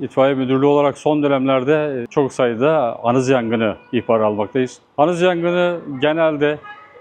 İtfaiye Müdürlüğü olarak son dönemlerde çok sayıda anız yangını ihbarı almaktayız. Anız yangını genelde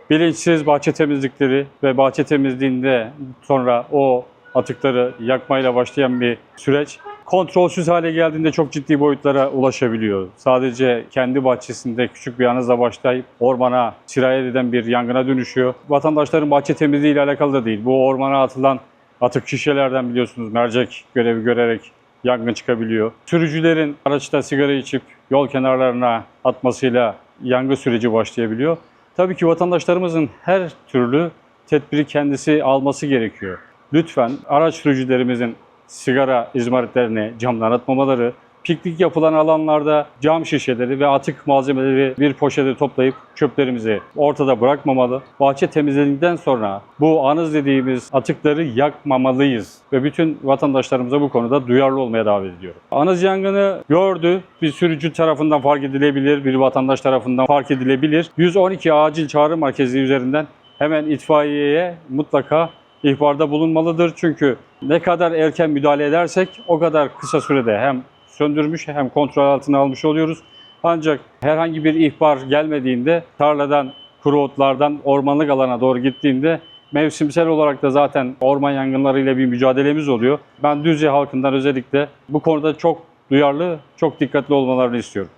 bilinçsiz bahçe temizlikleri ve bahçe temizliğinde sonra o atıkları yakmayla başlayan bir süreç. Kontrolsüz hale geldiğinde çok ciddi boyutlara ulaşabiliyor. Sadece kendi bahçesinde küçük bir anızla başlayıp ormana sirayet eden bir yangına dönüşüyor. Vatandaşların bahçe temizliği ile alakalı da değil. Bu ormana atılan atık şişelerden biliyorsunuz mercek görevi görerek yangın çıkabiliyor. Sürücülerin araçta sigara içip yol kenarlarına atmasıyla yangın süreci başlayabiliyor. Tabii ki vatandaşlarımızın her türlü tedbiri kendisi alması gerekiyor. Lütfen araç sürücülerimizin sigara izmaritlerini camdan atmamaları, piknik yapılan alanlarda cam şişeleri ve atık malzemeleri bir poşete toplayıp çöplerimizi ortada bırakmamalı. Bahçe temizlediğinden sonra bu anız dediğimiz atıkları yakmamalıyız ve bütün vatandaşlarımıza bu konuda duyarlı olmaya davet ediyorum. Anız yangını gördü, bir sürücü tarafından fark edilebilir, bir vatandaş tarafından fark edilebilir. 112 acil çağrı merkezi üzerinden hemen itfaiyeye mutlaka ihbarda bulunmalıdır. Çünkü ne kadar erken müdahale edersek o kadar kısa sürede hem söndürmüş hem kontrol altına almış oluyoruz. Ancak herhangi bir ihbar gelmediğinde tarladan, kuru otlardan ormanlık alana doğru gittiğinde mevsimsel olarak da zaten orman yangınlarıyla bir mücadelemiz oluyor. Ben Düzce halkından özellikle bu konuda çok duyarlı, çok dikkatli olmalarını istiyorum.